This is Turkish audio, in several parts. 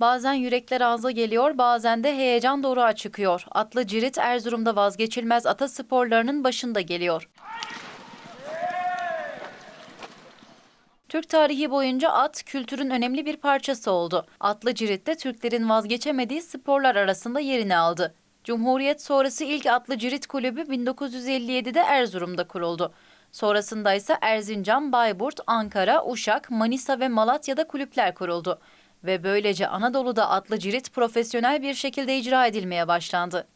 Bazen yürekler ağza geliyor, bazen de heyecan doruğa çıkıyor. Atlı cirit Erzurum'da vazgeçilmez ata sporlarının başında geliyor. Türk tarihi boyunca at kültürün önemli bir parçası oldu. Atlı cirit de Türklerin vazgeçemediği sporlar arasında yerini aldı. Cumhuriyet sonrası ilk atlı cirit kulübü 1957'de Erzurum'da kuruldu. Sonrasında ise Erzincan, Bayburt, Ankara, Uşak, Manisa ve Malatya'da kulüpler kuruldu. Ve böylece Anadolu'da atlı cirit profesyonel bir şekilde icra edilmeye başlandı.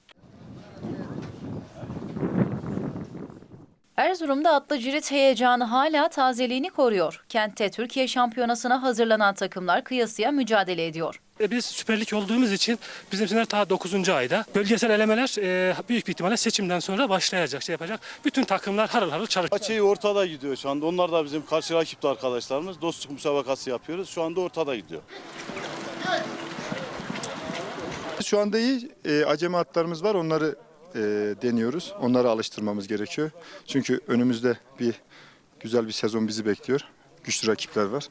Erzurum'da atlı cirit heyecanı hala tazeliğini koruyor. Kentte Türkiye şampiyonasına hazırlanan takımlar kıyasıya mücadele ediyor. E, Biz Süper Lig olduğumuz için bizimkiler ta 9. ayda. Bölgesel elemeler e, büyük bir ihtimalle seçimden sonra başlayacak, şey yapacak. Bütün takımlar harıl harıl çalışacak. Açıyı ortada gidiyor şu anda. Onlar da bizim karşı rakipte arkadaşlarımız. Dostluk müsabakası yapıyoruz. Şu anda ortada gidiyor. Şu anda iyi e, acemi atlarımız var. Onları e, deniyoruz. Onları alıştırmamız gerekiyor. Çünkü önümüzde bir güzel bir sezon bizi bekliyor. Güçlü rakipler var.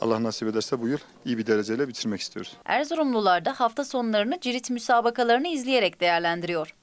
Allah nasip ederse bu yıl iyi bir dereceyle bitirmek istiyoruz. Erzurumlular da hafta sonlarını cirit müsabakalarını izleyerek değerlendiriyor.